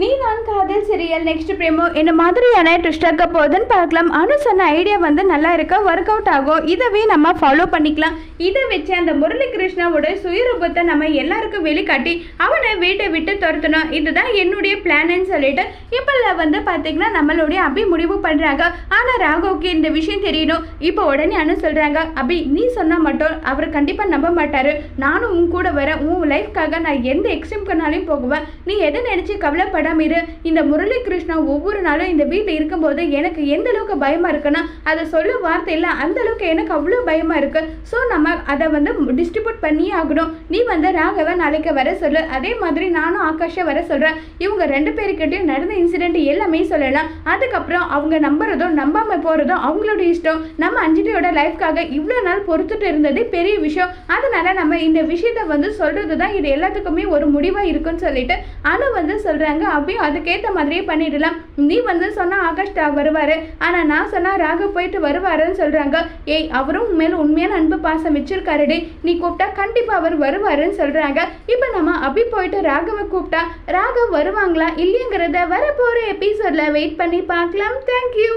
நீ நான் காதல் சீரியல் நெக்ஸ்ட் பிரேமோ என்ன மாதிரியான ட்விஸ்ட் போகுதுன்னு பார்க்கலாம். அனு சொன்ன ஐடியா வந்து நல்லா இருக்க? ஒர்க் அவுட் ஆகும் இதவே நம்ம ஃபாலோ பண்ணிக்கலாம். இதை வச்சு அந்த முரளி கிருஷ்ணாவோட சுயரூபத்தை நம்ம எல்லாருக்கும் வெளிக்காட்டி அவனை வீட்டை விட்டு துரத்தணும். இதுதான் என்னுடைய பிளான்னு சொல்லிட்டு இப்போல்லாம் வந்து பார்த்தீங்கன்னா நம்மளுடைய அபி முடிவு பண்ணுறாங்க ஆனால் ராகவுக்கு இந்த விஷயம் தெரியணும். இப்போ உடனே அனு சொல்கிறாங்க அபி நீ சொன்னால் மட்டும் அவர் கண்டிப்பாக நம்ப மாட்டார். நானும் உன் கூட வரேன். உன் லைஃப்காக நான் எந்த எக்ஸ்ட்ரீம்க்குனாலையும் போகுவேன். நீ எதை நினச்சி கவலைப்படாம இரு இந்த முரளி கிருஷ்ணா ஒவ்வொரு நாளும் இந்த வீட்டில் இருக்கும்போது எனக்கு எந்த அளவுக்கு பயமாக இருக்குன்னா அதை சொல்ல வார்த்தை இல்லை அந்த அளவுக்கு எனக்கு அவ்வளோ பயமாக இருக்கு. ஸோ நம்ம அதை வந்து டிஸ்ட்ரிபியூட் பண்ணியே ஆகணும். நீ வந்து ராகவ நாளைக்கு வர சொல்லு. அதே மாதிரி நானும் ஆகாஷை வர சொல்கிறேன் இவங்க ரெண்டு பேருக்கிட்டையும் நடந்த இன்சிடென்ட் எல்லாமே சொல்லலாம். அதுக்கப்புறம் அவங்க நம்புறதும் நம்பாமல் போகிறதும் அவங்களோட இஷ்டம். நம்ம அஞ்சலியோட லைஃப்காக இவ்வளோ நாள் பொறுத்துட்டு இருந்ததே பெரிய விஷயம். அதனால நம்ம இந்த விஷயத்த வந்து சொல்கிறது தான் இது எல்லாத்துக்குமே ஒரு முடிவாக இருக்குன்னு சொல்லிட்டு அனு வந்து சொல்கிறாங்க அப்பயும் அதுக்கேற்ற மாதிரியே பண்ணிடலாம். நீ வந்து சொன்னால் ஆகாஷ் வருவார். ஆனால் நான் சொன்னால் ராக போயிட்டு வருவாருன்னு சொல்கிறாங்க ஏய் அவரும் உன் உண்மையான அன்பு பாசம் வச்சிருக்காருடி நீ கூப்பிட்டா கண்டிப்பாக அவர் வருவாருன்னு சொல்கிறாங்க இப்போ நம்ம அபி போயிட்டு ராகவை கூப்பிட்டா ராகவ் வருவாங்களா இல்லைங்கிறத வரப்போகிற எபிசோடில் வெயிட் பண்ணி பார்க்கலாம். தேங்க்யூ